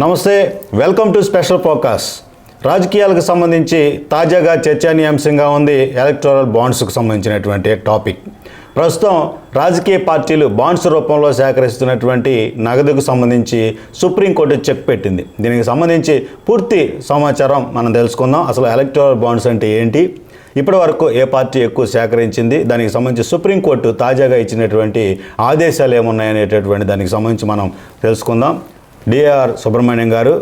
నమస్తే welcome to special focus రాజకీయాలకు సంబంధించి తాజాగా చర్చనీయాంశంగా ఉంది ఎలక్టోరల్ బాండ్స్కు సంబంధించినటువంటి టాపిక్. ప్రస్తుతం రాజకీయ పార్టీలు బాండ్స్ రూపంలో సేకరిస్తున్నటువంటి నగదుకు సంబంధించి సుప్రీంకోర్టు చెక్ పెట్టింది. దీనికి సంబంధించి పూర్తి సమాచారం మనం తెలుసుకుందాం. అసలు ఎలక్టోరల్ బాండ్స్ అంటే ఏంటి? ఇప్పటి వరకు ఏ పార్టీ ఎక్కువ సేకరించింది? దానికి సంబంధించి సుప్రీంకోర్టు తాజాగా ఇచ్చినటువంటి ఆదేశాలు ఏమున్నాయనేటటువంటి దానికి సంబంధించి మనం తెలుసుకుందాం. డిఆర్ సుబ్రహ్మణ్యం గారు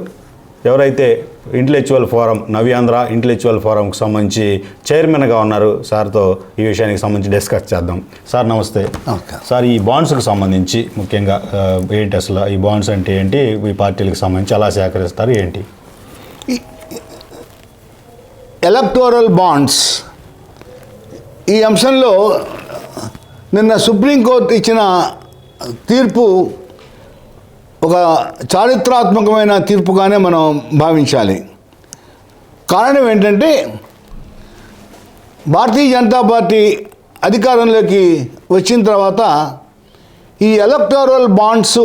ఎవరైతే ఇంటలెక్చువల్ ఫోరం నవ్యాంధ్ర ఇంటలెక్చువల్ ఫోరంకి సంబంధించి చైర్మన్గా ఉన్నారు సార్తో ఈ విషయానికి సంబంధించి డిస్కస్ చేద్దాం. సార్ నమస్తే. సార్ ఈ బాండ్స్కి సంబంధించి ముఖ్యంగా ఏంటి అసలు ఈ బాండ్స్ అంటే ఏంటి ఈ పార్టీలకు సంబంధించి ఎలా సేకరిస్తారు ఏంటి? ఎలక్టోరల్ బాండ్స్ ఈ అంశంలో నిన్న సుప్రీంకోర్టు ఇచ్చిన తీర్పు ఒక చారిత్రాత్మకమైన తీర్పుగానే మనం భావించాలి. కారణం ఏంటంటే భారతీయ జనతా పార్టీ అధికారంలోకి వచ్చిన తర్వాత ఈ ఎలక్టోరల్ బాండ్స్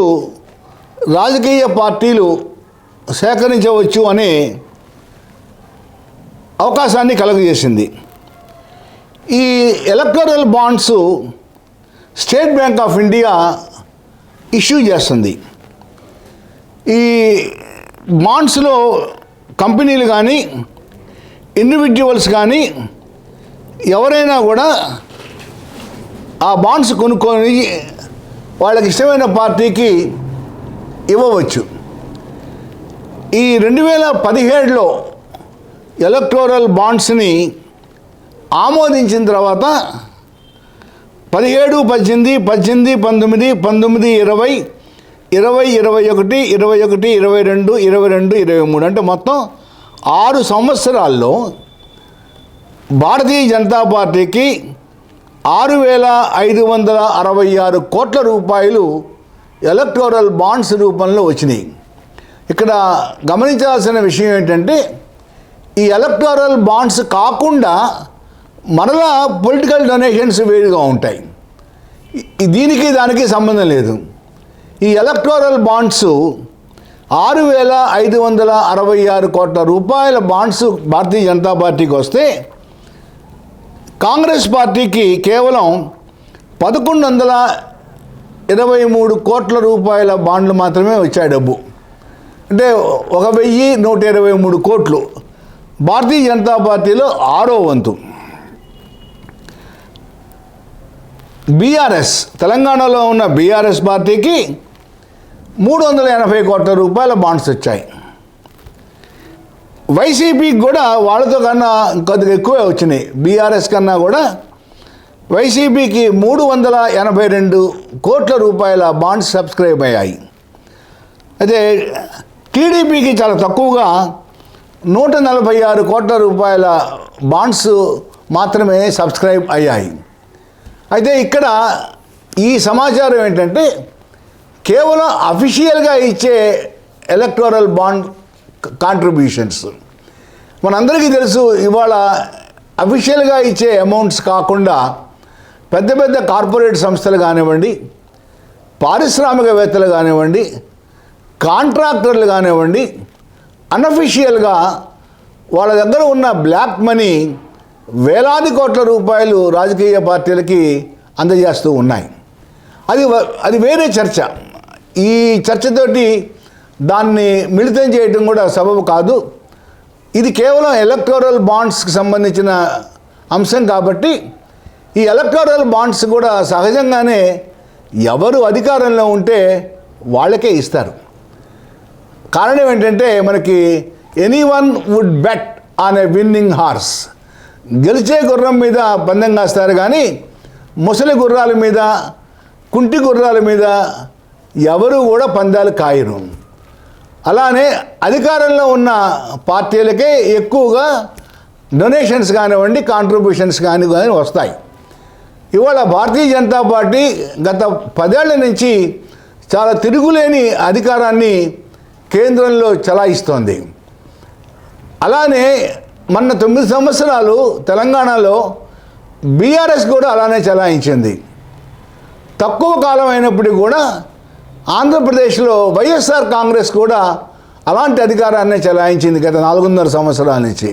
రాజకీయ పార్టీలు సేకరించవచ్చు అనే అవకాశాన్ని కలుగజేసింది. ఈ electoral bonds State Bank of India issue చేస్తుంది. ఈ బాండ్స్లో కంపెనీలు కానీ ఇండివిజువల్స్ కానీ ఎవరైనా కూడా ఆ బాండ్స్ కొనుక్కొని వాళ్ళకి ఇష్టమైన పార్టీకి ఇవ్వవచ్చు. ఈ రెండు వేల పదిహేడులో ఎలక్టోరల్ బాండ్స్ని ఆమోదించిన తర్వాత పదిహేడు పద్దెనిమిది పద్దెనిమిది పంతొమ్మిది పంతొమ్మిది ఇరవై ఇరవై ఇరవై ఒకటి ఇరవై ఒకటి ఇరవై రెండు ఇరవై రెండు ఇరవై మూడు అంటే మొత్తం ఆరు సంవత్సరాల్లో భారతీయ జనతా పార్టీకి ఆరు వేల ఐదు వందల అరవై ఆరు కోట్ల రూపాయలు ఎలక్టోరల్ బాండ్స్ రూపంలో వచ్చినాయి. ఇక్కడ గమనించాల్సిన విషయం ఏంటంటే ఈ ఎలక్టోరల్ బాండ్స్ కాకుండా మరలా పొలిటికల్ డొనేషన్స్ వేరుగా ఉంటాయి. దీనికి దానికి సంబంధం లేదు. ఈ ఎలక్టోరల్ బాండ్స్ ఆరు వేల ఐదు వందల అరవై ఆరు కోట్ల రూపాయల బాండ్స్ భారతీయ జనతా పార్టీకి వస్తే కాంగ్రెస్ పార్టీకి కేవలం పదకొండు వందల ఇరవై మూడు కోట్ల రూపాయల బాండ్లు మాత్రమే వచ్చాయి డబ్బు. అంటే ఒక వెయ్యి నూట ఇరవై మూడు కోట్లు. భారతీయ జనతా పార్టీలో ఆరో వంతు. బీఆర్ఎస్ తెలంగాణలో ఉన్న బీఆర్ఎస్ పార్టీకి మూడు వందల ఎనభై కోట్ల రూపాయల బాండ్స్ వచ్చాయి. వైసీపీకి కూడా వాళ్ళతో కన్నా కొద్దిగా ఎక్కువే వచ్చినాయి. బీఆర్ఎస్ కన్నా కూడా వైసీపీకి మూడు వందల ఎనభై రెండు కోట్ల రూపాయల బాండ్స్ సబ్స్క్రైబ్ అయ్యాయి. అయితే టీడీపీకి చాలా తక్కువగా నూట నలభై ఆరు కోట్ల రూపాయల బాండ్స్ మాత్రమే సబ్స్క్రైబ్ అయ్యాయి. అయితే ఇక్కడ ఈ సమాచారం ఏంటంటే కేవలం అఫీషియల్గా ఇచ్చే ఎలక్టోరల్ బాండ్ కాంట్రిబ్యూషన్స్ మనందరికీ తెలుసు ఇవాళ అఫీషియల్గా ఇచ్చే అమౌంట్స్ కాకుండా పెద్ద పెద్ద కార్పొరేట్ సంస్థలు కానివ్వండి పారిశ్రామికవేత్తలు కానివ్వండి కాంట్రాక్టర్లు కానివ్వండి అన్అఫీషియల్గా వాళ్ళ దగ్గర ఉన్న బ్లాక్ మనీ వేలాది కోట్ల రూపాయలు రాజకీయ పార్టీలకి అందజేస్తూ ఉన్నాయి. అది అది వేరే చర్చ. ఈ చర్చతోటి దాన్ని మిళితం చేయడం కూడా సబబు కాదు. ఇది కేవలం ఎలక్టోరల్ బాండ్స్కి సంబంధించిన అంశం కాబట్టి ఈ ఎలక్టోరల్ బాండ్స్ కూడా సహజంగానే ఎవరు అధికారంలో ఉంటే వాళ్ళకే ఇస్తారు. కారణం ఏంటంటే మనకి any one would bet on a winning horse గెలిచే గుర్రం మీద పందెం కాస్తారు కానీ ముసలి గుర్రాల మీద కుంటి గుర్రాల మీద ఎవరు కూడా పందాలు కాయరు. అలానే అధికారంలో ఉన్న పార్టీలకే ఎక్కువగా డొనేషన్స్ కానివ్వండి కాంట్రిబ్యూషన్స్ కానీ కానీ వస్తాయి. ఇవాళ భారతీయ జనతా పార్టీ గత పదేళ్ళ నుంచి చాలా తిరుగులేని అధికారాన్ని కేంద్రంలో చలాయిస్తోంది. అలానే మొన్న తొమ్మిది సంవత్సరాలు తెలంగాణలో బీఆర్ఎస్ కూడా అలానే చలాయించింది. తక్కువ కాలం అయినప్పటికీ కూడా ఆంధ్రప్రదేశ్లో వైఎస్ఆర్ కాంగ్రెస్ కూడా అలాంటి అధికారాన్ని చెలాయించింది గత నాలుగున్నర సంవత్సరాల నుంచి.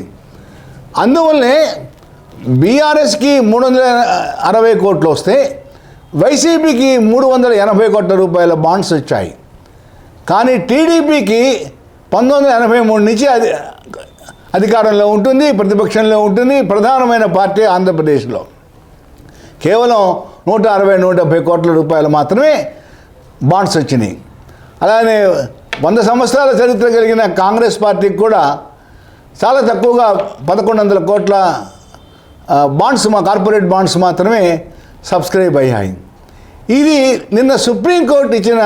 అందువల్లనే బీఆర్ఎస్కి మూడు వందల అరవై కోట్లు వస్తే వైసీపీకి మూడు వందల ఎనభై కోట్ల రూపాయల బాండ్స్ వచ్చాయి. కానీ టీడీపీకి పంతొమ్మిది వందల ఎనభై మూడు నుంచి అది అధికారంలో ఉంటుంది ప్రతిపక్షంలో ఉంటుంది ప్రధానమైన పార్టీ ఆంధ్రప్రదేశ్లో. కేవలం నూట అరవై నూట డెబ్బై కోట్ల రూపాయలు మాత్రమే బాండ్స్ వచ్చినాయి. అలానే వంద సంవత్సరాల చరిత్ర కలిగిన కాంగ్రెస్ పార్టీకి కూడా చాలా తక్కువగా పదకొండు వందల కోట్ల బాండ్స్ మా కార్పొరేట్ బాండ్స్ మాత్రమే సబ్స్క్రైబ్ అయ్యాయి. ఇది నిన్న సుప్రీంకోర్టు ఇచ్చిన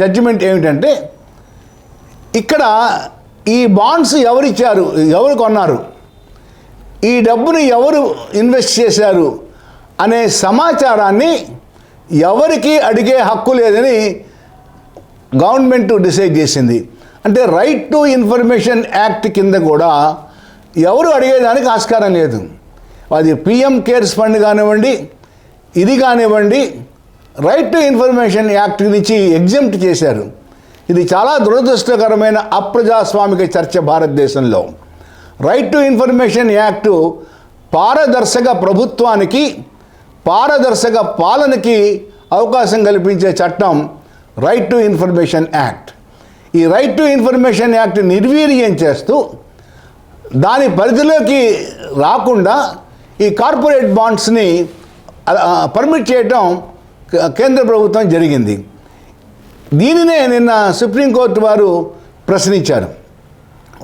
జడ్జిమెంట్ ఏమిటంటే ఇక్కడ ఈ బాండ్స్ ఎవరిచ్చారు ఎవరు కొన్నారు ఈ డబ్బుని ఎవరు ఇన్వెస్ట్ చేశారు అనే సమాచారాన్ని ఎవరికి అడిగే హక్కు లేదని గవర్నమెంట్ డిసైడ్ చేసింది. అంటే రైట్ టు ఇన్ఫర్మేషన్ యాక్ట్ కింద కూడా ఎవరు అడిగేదానికి ఆస్కారం లేదు. అది పిఎం కేర్స్ ఫండ్ కానివ్వండి ఇది కానివ్వండి రైట్ టు ఇన్ఫర్మేషన్ యాక్ట్ నుంచి ఎగ్జామ్ట్ చేశారు. ఇది చాలా దురదృష్టకరమైన అప్రజాస్వామిక చర్చ భారతదేశంలో. రైట్ టు ఇన్ఫర్మేషన్ యాక్టు పారదర్శక ప్రభుత్వానికి పారదర్శక పాలనకి అవకాశం కల్పించే చట్టం రైట్ టు ఇన్ఫర్మేషన్ యాక్ట్ ఈ రైట్ టు ఇన్ఫర్మేషన్ యాక్ట్ నిర్వీర్యం చేస్తూ దాని పరిధిలోకి రాకుండా ఈ కార్పొరేట్ బాండ్స్ని పర్మిట్ చేయటం కే- కేంద్ర ప్రభుత్వం జరిగింది. దీనినే నిన్న సుప్రీంకోర్టు వారు ప్రశ్నించారు.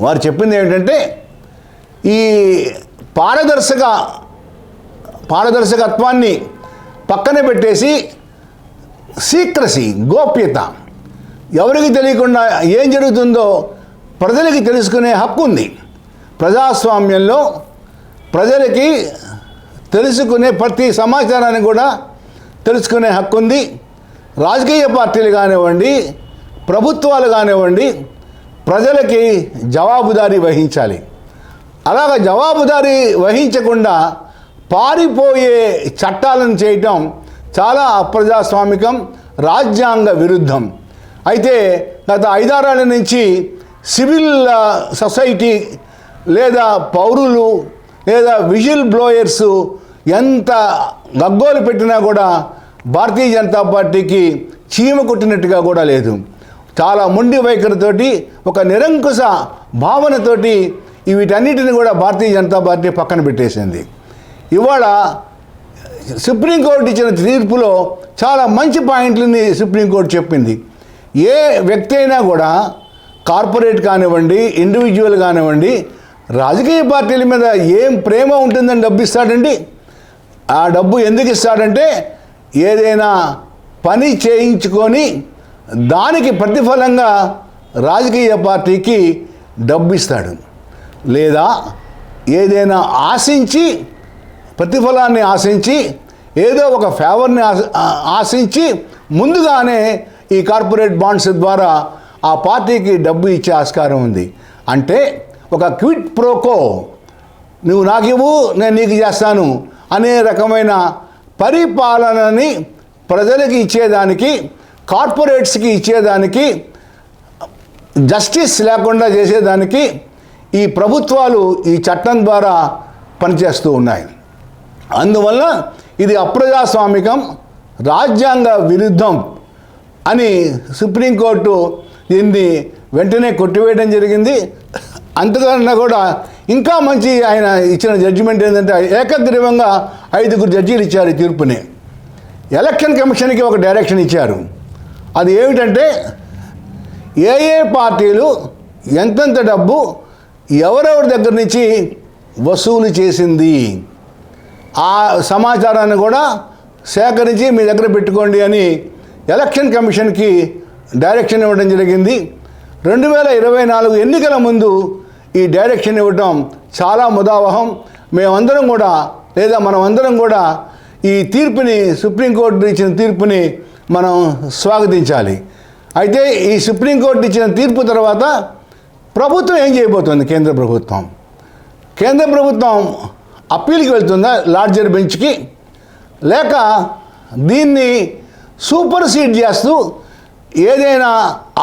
వారు చెప్పింది ఏమిటంటే ఈ పారదర్శక పారదర్శకత్వాన్ని పక్కన పెట్టేసి సీక్రసీ గోప్యత. ఎవరికి తెలియకుండా ఏం జరుగుతుందో ప్రజలకి తెలుసుకునే హక్కు ఉంది. ప్రజాస్వామ్యంలో ప్రజలకి తెలుసుకునే ప్రతి సమాచారాన్ని కూడా తెలుసుకునే హక్కు ఉంది. రాజకీయ పార్టీలు కానివ్వండి ప్రభుత్వాలు కానివ్వండి ప్రజలకి జవాబుదారీ వహించాలి. అలాగ జవాబుదారీ వహించకుండా పారిపోయే చట్టాలను చేయటం చాలా అప్రజాస్వామికం రాజ్యాంగ విరుద్ధం. అయితే గత ఐదారేళ్ళ నుంచి సివిల్ సొసైటీ లేదా పౌరులు లేదా విజిల్ బ్లోయర్స్ ఎంత గగ్గోలు పెట్టినా కూడా భారతీయ జనతా పార్టీకి చీమ కొట్టినట్టుగా కూడా లేదు. చాలా మొండి వైఖరితోటి ఒక నిరంకుశ భావనతోటి వీటన్నిటిని కూడా భారతీయ జనతా పార్టీ పక్కన పెట్టేసింది. ఇవాళ సుప్రీంకోర్టు ఇచ్చిన తీర్పులో చాలా మంచి పాయింట్లని సుప్రీంకోర్టు చెప్పింది. ఏ వ్యక్తి అయినా కూడా కార్పొరేట్ కానివ్వండి ఇండివిజువల్ కానివ్వండి రాజకీయ పార్టీల మీద ఏం ప్రేమ ఉంటుందని డబ్బు ఇస్తాడండి. ఆ డబ్బు ఎందుకు ఇస్తాడంటే ఏదైనా పని చేయించుకొని దానికి ప్రతిఫలంగా రాజకీయ పార్టీకి డబ్బు ఇస్తాడు. లేదా ఏదైనా ఆశించి ప్రతిఫలాన్ని ఆశించి ఏదో ఒక ఫేవర్ని ఆశ- ఆశించి ముందుగానే ఈ కార్పొరేట్ బాండ్స్ ద్వారా ఆ పార్టీకి డబ్బు ఇచ్చే ఆస్కారం ఉంది. అంటే ఒక క్విట్ ప్రోకో నువ్వు నాకు ఇవ్వు నేను నీకు చేస్తాను అనే రకమైన పరిపాలనని ప్రజలకి ఇచ్చేదానికి కార్పొరేట్స్కి ఇచ్చేదానికి జస్టిస్ లేకుండా చేసేదానికి ఈ ప్రభుత్వాలు ఈ చట్టం ద్వారా పనిచేస్తూ ఉన్నాయి. అందువల్ల ఇది అప్రజాస్వామికం రాజ్యాంగ విరుద్ధం అని సుప్రీంకోర్టు దీన్ని వెంటనే కొట్టివేయడం జరిగింది. అంతకన్నా కూడా ఇంకా మంచి ఆయన ఇచ్చిన జడ్జిమెంట్ ఏంటంటే ఏకగ్రీవంగా ఐదుగురు జడ్జీలు ఇచ్చారు ఈ తీర్పుని. ఎలక్షన్ కమిషన్కి ఒక డైరెక్షన్ ఇచ్చారు. అది ఏమిటంటే ఏ ఏ పార్టీలు ఎంతెంత డబ్బు ఎవరెవరి దగ్గర నుంచి వసూలు చేసింది? ఆ సమాచారాన్ని కూడా సేకరించి మీ దగ్గర పెట్టుకోండి అని ఎలక్షన్ కమిషన్కి డైరెక్షన్ ఇవ్వడం జరిగింది. రెండు వేల ఇరవై నాలుగు ఎన్నికల ముందు ఈ డైరెక్షన్ ఇవ్వటం చాలా ముదావహం. మేమందరం కూడా లేదా మనం అందరం కూడా ఈ తీర్పుని సుప్రీంకోర్టు ఇచ్చిన తీర్పుని మనం స్వాగతించాలి. అయితే ఈ సుప్రీంకోర్టు ఇచ్చిన తీర్పు తర్వాత ప్రభుత్వం ఏం చేయబోతోంది? కేంద్ర ప్రభుత్వం. కేంద్ర ప్రభుత్వం అప్పీల్కి వెళ్తుందా లార్జర్ బెంచ్కి? లేక దీన్ని సూపర్ సీడ్ చేస్తూ ఏదైనా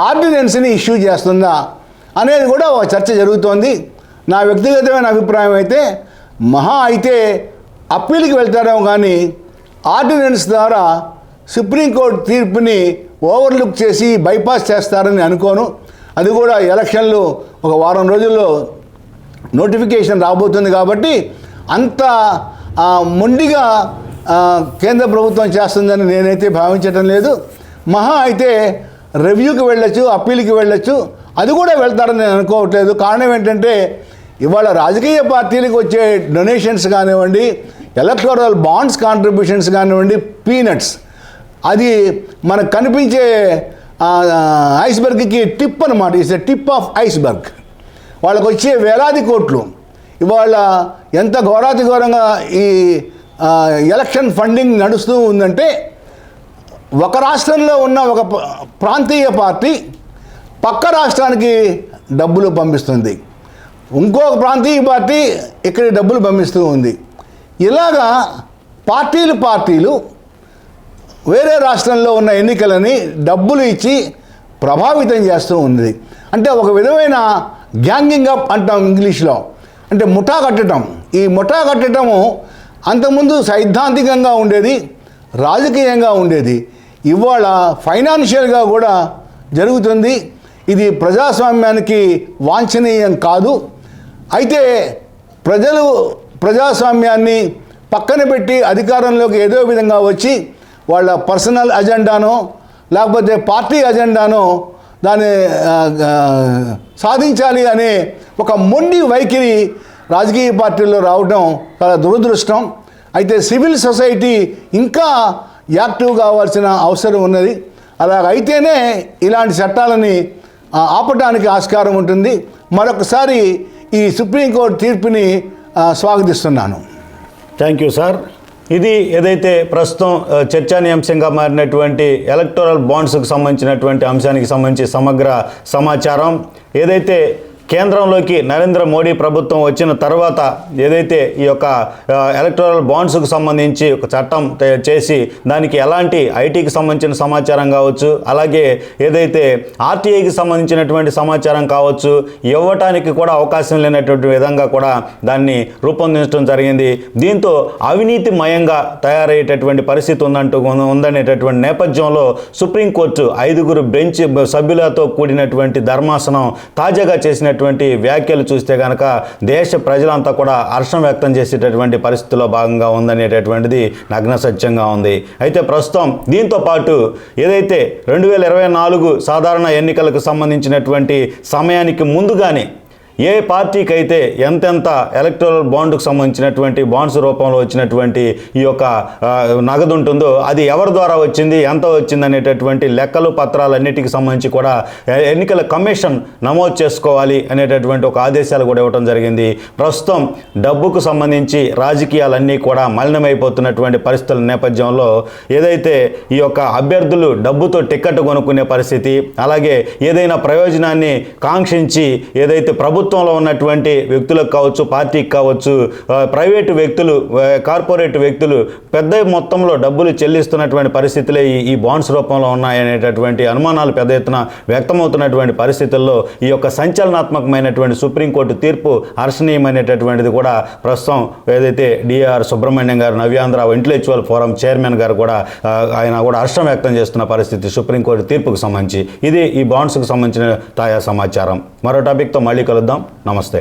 ఆర్డినెన్స్ని ఇష్యూ చేస్తుందా అనేది కూడా ఒక చర్చ జరుగుతోంది. నా వ్యక్తిగతమైన అభిప్రాయం అయితే మహా అయితే అప్పీల్కి వెళ్తారేమో కానీ ఆర్డినెన్స్ ద్వారా సుప్రీంకోర్టు తీర్పుని ఓవర్లుక్ చేసి బైపాస్ చేస్తారని అనుకోను. అది కూడా ఎలక్షన్లు ఒక వారం రోజుల్లో నోటిఫికేషన్ రాబోతుంది కాబట్టి అంత మొండిగా కేంద్ర ప్రభుత్వం చేస్తుందని నేనైతే భావించటం లేదు. మహా అయితే రివ్యూకి వెళ్ళొచ్చు అప్పీల్కి వెళ్ళొచ్చు అది కూడా వెళ్తారని నేను అనుకోవట్లేదు. కారణం ఏంటంటే ఇవాళ రాజకీయ పార్టీలకు వచ్చే డొనేషన్స్ కానివ్వండి ఎలక్టోరల్ బాండ్స్ కాంట్రిబ్యూషన్స్ కానివ్వండి పీనట్స్ అది మనకు కనిపించే ఐస్బర్గ్కి టిప్ అనమాట it's a tip of iceberg వాళ్ళకు వచ్చే వేలాది కోట్లు. ఇవాళ ఎంత ఘోరాతి ఘోరంగా ఈ ఎలక్షన్ ఫండింగ్ నడుస్తూ ఉందంటే ఒక రాష్ట్రంలో ఉన్న ఒక ప్రాంతీయ పార్టీ పక్క రాష్ట్రానికి డబ్బులు పంపిస్తుంది. ఇంకొక ప్రాంతీయ పార్టీ ఇక్కడ డబ్బులు పంపిస్తూ ఉంది. ఇలాగా పార్టీలు పార్టీలు వేరే రాష్ట్రంలో ఉన్న ఎన్నికలని డబ్బులు ఇచ్చి ప్రభావితం చేస్తూ ఉంది. అంటే ఒక విధమైన గ్యాంగింగ్ అప్ అంటాం ఇంగ్లీష్లో. అంటే ముఠా కట్టడం. ఈ ముఠా కట్టడము అంతకుముందు సైద్ధాంతికంగా ఉండేది రాజకీయంగా ఉండేది. ఇవాళ ఫైనాన్షియల్గా కూడా జరుగుతుంది. ఇది ప్రజాస్వామ్యానికి వాంఛనీయం కాదు. అయితే ప్రజలు ప్రజాస్వామ్యాన్ని పక్కన పెట్టి అధికారంలోకి ఏదో విధంగా వచ్చి వాళ్ళ పర్సనల్ అజెండానో లేకపోతే పార్టీ అజెండానో దాన్ని సాధించాలి అనే ఒక మొండి వైఖరి రాజకీయ పార్టీల్లో రావడం చాలా దురదృష్టం. అయితే సివిల్ సొసైటీ ఇంకా యాక్టివ్ కావాల్సిన అవసరం ఉన్నది. అలాగైతేనే ఇలాంటి చట్టాలని ఆపటానికి ఆస్కారం ఉంటుంది. మరొకసారి ఈ సుప్రీంకోర్టు తీర్పుని స్వాగతిస్తున్నాను. Thank you sir. ఇది ఏదైతే ప్రస్తుతం ఆ, చర్చానీయాంశంగా మారినటువంటి ఎలక్టోరల్ బాండ్స్కు సంబంధించినటువంటి అంశానికి సంబంధించి సమగ్ర సమాచారం. ఏదైతే కేంద్రంలోకి నరేంద్ర మోడీ ప్రభుత్వం వచ్చిన తర్వాత ఏదైతే ఈ యొక్క ఆ, ఎలక్టోరల్ బాండ్స్కు సంబంధించి ఒక చట్టం తయారు చేసి దానికి ఎలాంటి ఐటీకి సంబంధించిన సమాచారం కావచ్చు అలాగే ఏదైతే ఆర్టీఐకి సంబంధించినటువంటి సమాచారం కావచ్చు ఇవ్వటానికి కూడా అవకాశం లేనటువంటి విధంగా కూడా దాన్ని రూపొందించడం జరిగింది. దీంతో అవినీతిమయంగా తయారయ్యేటటువంటి పరిస్థితి ఉందంటూ ఉందనేటటువంటి నేపథ్యంలో సుప్రీంకోర్టు ఐదుగురు బెంచ్ సభ్యులతో కూడినటువంటి ధర్మాసనం తాజాగా చేసినటువంటి వ్యాఖ్యలు చూస్తే కనుక దేశ ప్రజలంతా కూడా హర్షం వ్యక్తం చేసేటటువంటి పరిస్థితిలో భాగంగా ఉందనేటటువంటిది నగ్న సత్యంగా ఉంది. అయితే ప్రస్తుతం దీంతో పాటు ఏదైతే రెండు వేల ఇరవై నాలుగు సాధారణ ఎన్నికలకు సంబంధించినటువంటి సమయానికి ముందుగానే ఏ పార్టీకి అయితే ఎంతెంత ఎలక్ట్రల్ బాండ్కు సంబంధించినటువంటి బాండ్స్ రూపంలో వచ్చినటువంటి ఈ యొక్క నగదు ఉంటుందో అది ఎవరి ద్వారా వచ్చింది ఎంత వచ్చింది అనేటటువంటి లెక్కలు పత్రాలన్నిటికి సంబంధించి కూడా ఎన్నికల కమిషన్ నమోదు చేసుకోవాలి అనేటటువంటి ఒక ఆదేశాలు కూడా ఇవ్వడం జరిగింది. ప్రస్తుతం డబ్బుకు సంబంధించి రాజకీయాలన్నీ కూడా మలినమైపోతున్నటువంటి పరిస్థితుల నేపథ్యంలో ఏదైతే ఈ యొక్క అభ్యర్థులు డబ్బుతో టికెట్ కొనుక్కునే పరిస్థితి అలాగే ఏదైనా ప్రయోజనాన్ని కాంక్షించి ఏదైతే ప్రభుత్వం ప్రభుత్వంలో ఉన్నటువంటి వ్యక్తులకు కావచ్చు పార్టీకి కావచ్చు ప్రైవేటు వ్యక్తులు కార్పొరేట్ వ్యక్తులు పెద్ద మొత్తంలో డబ్బులు చెల్లిస్తున్నటువంటి పరిస్థితులే ఈ ఈ బాండ్స్ రూపంలో ఉన్నాయనేటటువంటి అనుమానాలు పెద్ద ఎత్తున వ్యక్తమవుతున్నటువంటి పరిస్థితుల్లో ఈ యొక్క సంచలనాత్మకమైనటువంటి సుప్రీంకోర్టు తీర్పు హర్షణీయమైనటువంటిది కూడా ప్రస్తుతం ఏదైతే డిఆర్ సుబ్రహ్మణ్యం గారు నవ్యాంధ్ర ఇంటలెక్చువల్ ఫోరం చైర్మన్ గారు కూడా ఆయన కూడా హర్షం వ్యక్తం చేస్తున్న పరిస్థితి సుప్రీంకోర్టు తీర్పుకు సంబంధించి. ఇది ఈ బాండ్స్కు సంబంధించిన తాజా సమాచారం. మరో టాపిక్తో మళ్ళీ కలుద్దాం నమస్తే.